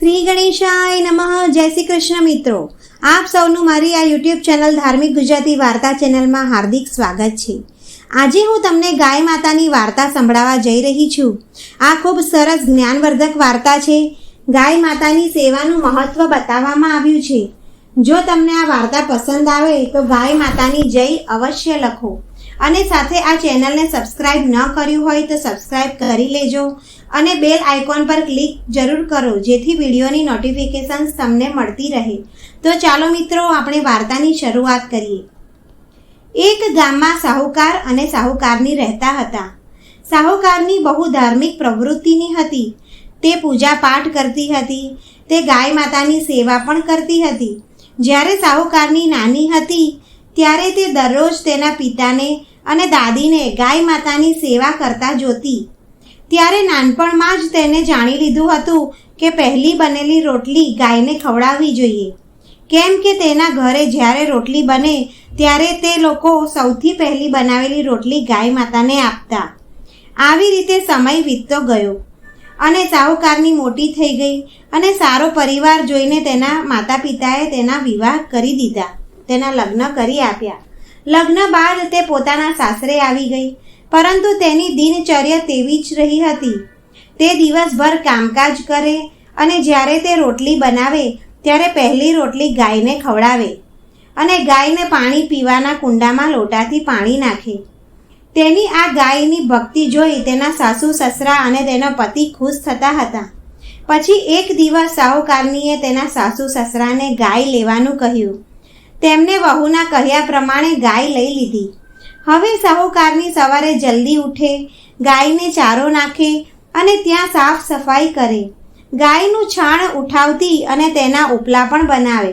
શ્રી ગણેશાય નમઃ. જય શ્રી કૃષ્ણ મિત્રો. આપ સૌનું મારી આ યુટ્યુબ ચેનલ ધાર્મિક ગુજરાતી વાર્તા ચેનલમાં હાર્દિક સ્વાગત છે. આજે હું તમને ગાય માતાની વાર્તા સંભળાવવા જઈ રહી છું. આ ખૂબ સરસ જ્ઞાનવર્ધક વાર્તા છે. ગાય માતાની સેવાનું મહત્વ બતાવવામાં આવ્યું છે. જો તમને આ વાર્તા પસંદ આવે તો ગાય માતાની જય અવશ્ય લખો. અને સાથે આ ચેનલને સબસ્ક્રાઇબ ન કર્યું હોય તો સબસ્ક્રાઇબ કરી લેજો. અને બેલ આઇકોન પર ક્લિક જરૂર કરો, જેથી વિડીયોની નોટિફિકેશન્સ તમને મળતી રહે. તો ચાલો મિત્રો, આપણે વાર્તાની શરૂઆત કરીએ. એક ગામમાં સાહુકાર અને સાહુકારની રહેતા હતા. સાહુકારની બહુ ધાર્મિક પ્રવૃત્તિની હતી. તે પૂજા પાઠ કરતી હતી. તે ગાય માતાની સેવા પણ કરતી હતી. જ્યારે સાહુકારની નાની હતી, ત્યારે તે દરરોજ તેના પિતાને અને દાદીને ગાય માતાની સેવા કરતા જોતી. ત્યારે નાનપણમાં જ તેને જાણી લીધું હતું કે પહેલી બનેલી રોટલી ગાયને ખવડાવવી જોઈએ. કેમ કે તેના ઘરે જ્યારે રોટલી બને, ત્યારે તે લોકો સૌથી પહેલી બનાવેલી રોટલી ગાય માતાને આપતા. આવી રીતે સમય વીતતો ગયો અને સાહુકારની મોટી થઈ ગઈ અને સારો પરિવાર જોઈને તેના માતા પિતાએ તેના વિવાહ કરી દીધા, તેના લગ્ન કરી આપ્યા. લગ્ન બાદ તે પોતાના સાસરે આવી ગઈ પરંતુ તેની દિનચર્યા તેવી જ રહી હતી. તે દિવસભર કામકાજ કરે અને જ્યારે તે રોટલી બનાવે, ત્યારે પહેલી રોટલી ગાયને ખવડાવે અને ગાયને પાણી પીવાના કુંડામાં લોટાથી પાણી નાખે. તેની આ ગાયની ભક્તિ જોઈ તેના સાસુ, સસરા અને તેનો પતિ ખુશ થતા હતા. પછી એક દિવસ સાહુકારનીએ તેના સાસુ, સસરાને ગાય લેવાનું કહ્યું. તેમને વહુના કહ્યા પ્રમાણે ગાય લઈ લીધી. હવે સાહુકારની સવારે જલ્દી ઉઠે, ગાયને ચારો નાખે અને ત્યાં સાફ સફાઈ કરે. ગાયનું છાણ ઉઠાવતી અને તેના ઉપલા પણ બનાવે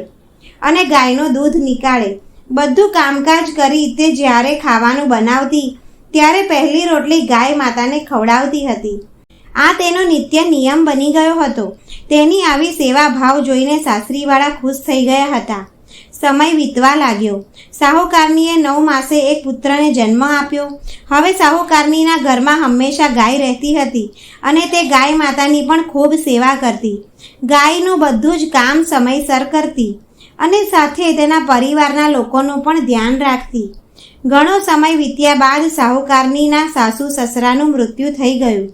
અને ગાયનું દૂધ નીકાળે. બધું કામકાજ કરી તે જ્યારે ખાવાનું બનાવતી, ત્યારે પહેલી રોટલી ગાય માતાને ખવડાવતી હતી. આ તેનો નિત્ય નિયમ બની ગયો હતો. તેની આવી સેવા ભાવ જોઈને સાસરીવાળા ખુશ થઈ ગયા હતા. સમય વીતવા લાગ્યો. સાહુકારનીએ નવ માસે એક પુત્રને જન્મ આપ્યો. હવે સાહુકારનીના ઘરમાં હંમેશા ગાય રહેતી હતી અને તે ગાય માતાની પણ ખૂબ સેવા કરતી. ગાયનું બધું જ કામ સમયસર કરતી અને સાથે તેના પરિવારના લોકોનું પણ ધ્યાન રાખતી. ઘણો સમય વીત્યા બાદ સાહુકારનીના સાસુ સસરાનું મૃત્યુ થઈ ગયું.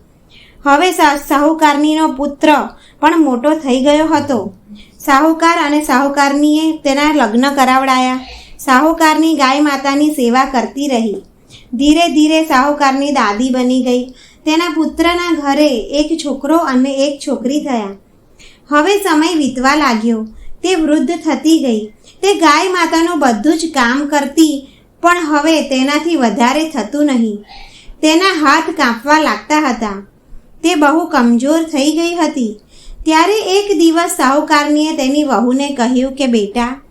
હવે સાહુકારનીનો પુત્ર પણ મોટો થઈ ગયો હતો. સાહુકાર અને સાહુકારનીએ તેના લગ્ન કરાવડાયા. સાહુકારની ગાય માતાની સેવા કરતી રહી. ધીરે ધીરે સાહુકારની દાદી બની ગઈ. તેના પુત્રના ઘરે એક છોકરો અને એક છોકરી થયા. હવે સમય વીતવા લાગ્યો. તે વૃદ્ધ થતી ગઈ. તે ગાય માતાનું બધું જ કામ કરતી, પણ હવે તેનાથી વધારે થતું નહીં. તેના હાથ કાંપવા લાગતા હતા. તે બહુ કમજોર થઈ ગઈ હતી. ત્યારે એક દિવસ સાહુકારનીએ તેની વહુને કહ્યું કે, બેટા,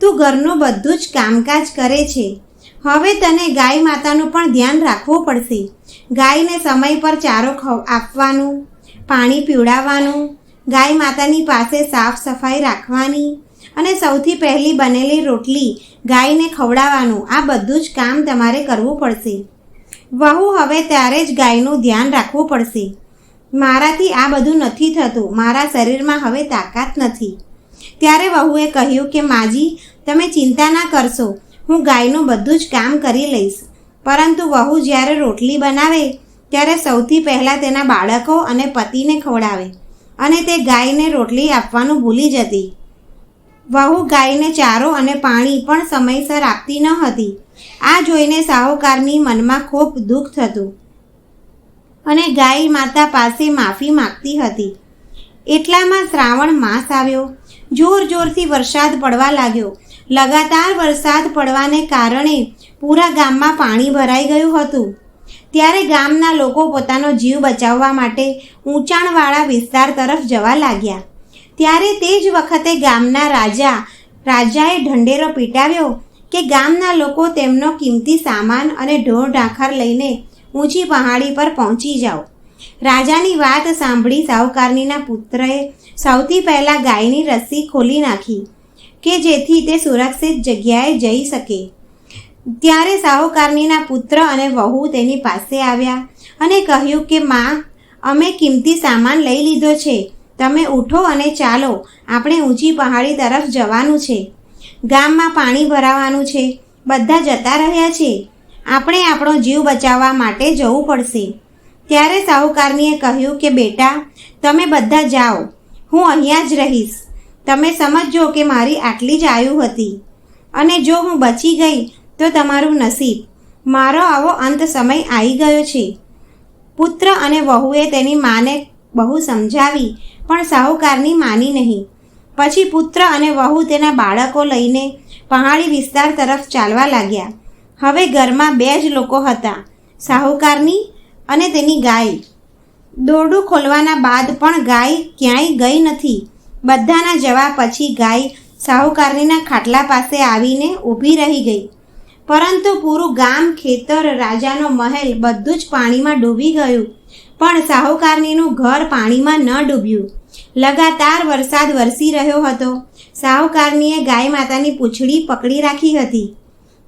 તું ઘરનું બધું જ કામકાજ કરે છે. હવે તને ગાય માતાનું પણ ધ્યાન રાખવું પડશે. ગાયને સમય પર ચારો આપવાનું, પાણી પીવડાવવાનું, ગાય માતાની પાસે સાફ સફાઈ રાખવાની અને સૌથી પહેલી બનેલી રોટલી ગાયને ખવડાવવાનું, આ બધું જ કામ તમારે કરવું પડશે. વહુ હવે ત્યારે જ ગાયનું ધ્યાન રાખવું પડશે. મારાથી આ બધું નથી થતું. મારા શરીરમાં હવે તાકાત નથી. ત્યારે વહુએ કહ્યું કે, માજી, તમે ચિંતા ના કરશો. હું ગાયનું બધું જ કામ કરી લઈશ. પરંતુ વહુ જ્યારે રોટલી બનાવે, ત્યારે સૌથી પહેલાં તેના બાળકો અને પતિને ખવડાવે અને તે ગાયને રોટલી આપવાનું ભૂલી જતી. વહુ ગાયને ચારો અને પાણી પણ સમયસર આપતી ન હતી. આ જોઈને સાહુકારની મનમાં ખૂબ દુઃખ થતું. અને ગાય માતા પાસે માફી માગતી હતી. એટલામાં શ્રાવણ માસ આવ્યો. જોર જોરથી વરસાદ પડવા લાગ્યો. લગાતાર વરસાદ પડવાને કારણે પૂરા ગામમાં પાણી ભરાઈ ગયું હતું. ત્યારે ગામના લોકો પોતાનો જીવ બચાવવા માટે ઊંચાણવાળા વિસ્તાર તરફ જવા લાગ્યા. ત્યારે તે જ વખતે ગામના રાજા, રાજાએ ઢંઢેરો પીટાવ્યો કે ગામના લોકો તેમનો કિંમતી સામાન અને ઢોર ઢાંખર લઈને ઊંચી પહાડી પર પહોંચી જાઓ. રાજાની વાત સાંભળી સાવકારનીના પુત્રએ સૌથી પહેલાં ગાયની રસ્સી ખોલી નાખી કે જેથી તે સુરક્ષિત જગ્યાએ જઈ શકે. ત્યારે સાહુકારનીના પુત્ર અને વહુ તેની પાસે આવ્યા અને કહ્યું કે, માં, અમે કિંમતી સામાન લઈ લીધો છે. તમે ઉઠો અને ચાલો. આપણે ઊંચી પહાડી તરફ જવાનું છે. ગામમાં પાણી ભરાવાનું છે. બધા જતા રહ્યા છે. આપણે આપણો જીવ બચાવવા માટે જવું પડશે. ત્યારે સાહુકારનીએ કહ્યું કે, બેટા, તમે બધા જાઓ. હું અહીંયા જ રહીશ. તમે સમજજો કે મારી આટલી જ આયુ હતી. અને જો હું બચી ગઈ, તો તમારું નસીબ. મારો આવો અંત સમય આવી ગયો છે. પુત્ર અને વહુએ તેની માને બહુ સમજાવી, પણ સાહુકારની માની નહીં. પછી પુત્ર અને વહુ તેના બાળકો લઈને પહાડી વિસ્તાર તરફ ચાલવા લાગ્યા. હવે ઘરમાં બે જ લોકો હતા, સાહુકારની અને તેની ગાય. દોરડું ખોલવાના બાદ પણ ગાય ક્યાંય ગઈ નથી. બધાના જવા પછી ગાય સાહુકારનીના ખાટલા પાસે આવીને ઊભી રહી ગઈ. પરંતુ પૂરું ગામ, ખેતર, રાજાનો મહેલ બધું જ પાણીમાં ડૂબી ગયું. પણ સાહુકારનીનું ઘર પાણીમાં ન ડૂબ્યું. લગાતાર વરસાદ વરસી રહ્યો હતો. સાહુકારનીએ ગાય માતાની પૂંછડી પકડી રાખી હતી.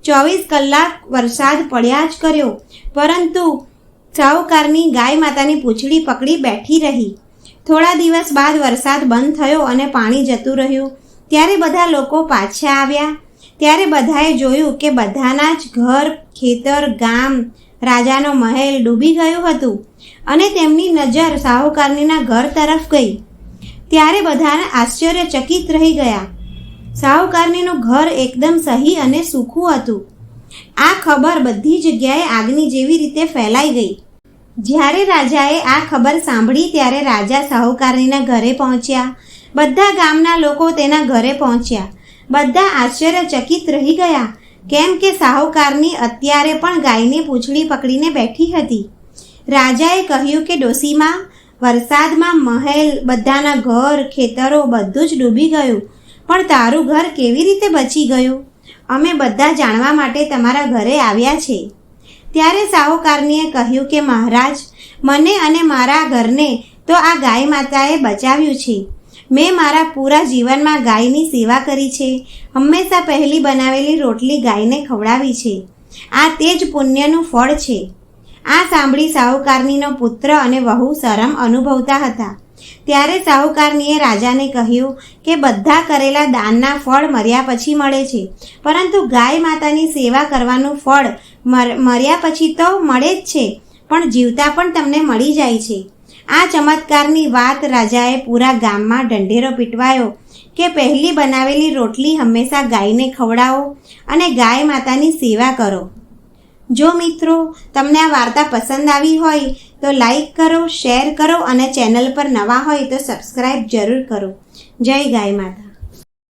ચોવીસ કલાક વરસાદ પડ્યા જ કર્યો. પરંતુ સાહુકારની ગાય માતાની પૂંછડી પકડી બેઠી રહી. થોડા દિવસ બાદ વરસાદ બંધ થયો અને પાણી જતું રહ્યું. ત્યારે બધા લોકો પાછા આવ્યા. ત્યારે બધાએ જોયું કે બધાના જ ઘર, ખેતર, ગામ, રાજાનો મહેલ ડૂબી ગયું હતું અને તેમની નજર સાહુકારનીના ઘર તરફ ગઈ. ત્યારે બધાને આશ્ચર્યચકિત રહી ગયા. સાહુકારનીનું ઘર એકદમ સહી અને સૂખું હતું. આ ખબર બધી જગ્યાએ આગની જેવી રીતે ફેલાઈ ગઈ. જ્યારે રાજાએ આ ખબર સાંભળી ત્યારે રાજા સાહુકારનીના ઘરે પહોંચ્યા. બધા ગામના લોકો તેના ઘરે પહોંચ્યા. બધા આશ્ચર્યચકિત રહી ગયા, કેમ કે સાહુકારની અત્યારે પણ ગાયની પૂંછડી પકડીને બેઠી હતી. રાજાએ કહ્યું કે ડોસીમાં, વરસાદમાં મહેલ, બધાના ઘર, ખેતરો બધું જ ડૂબી ગયું. પણ તારું ઘર કેવી રીતે બચી ગયું? અમે બધા જાણવા માટે તમારા ઘરે આવ્યા છે. ત્યારે સાહુકારનીએ કહ્યું કે, મહારાજ, મને અને મારા ઘરને તો આ ગાય માતાએ બચાવ્યું છે. મેં મારા પૂરા જીવનમાં ગાયની સેવા કરી છે. હંમેશા પહેલી બનાવેલી રોટલી ગાયને ખવડાવી છે. આ તે જ પુણ્યનું ફળ છે. આ સાંભળી સાહુકારનીનો પુત્ર અને વહુ શરમ અનુભવતા હતા. ત્યારે સાહુકારનીએ રાજાને કહ્યું કે બધા કરેલા દાનના ફળ મર્યા પછી મળે છે. પરંતુ ગાય માતાની સેવા કરવાનું ફળ મર- મર્યા પછી તો મળે જ છે, પણ જીવતા પણ તમને મળી જાય છે. આ ચમત્કારની વાત રાજાએ પૂરા ગામમાં ઢંઢેરો પીટવાયો કે પહેલી બનાવેલી રોટલી હંમેશા ગાયને ખવડાવો અને ગાય માતાની સેવા કરો. જો મિત્રો, તમને આ વાર્તા પસંદ આવી હોય તો લાઈક કરો શેર કરો અને ચેનલ પર નવા હોય તો સબસ્ક્રાઈબ જરૂર કરો. જય ગાય માતા.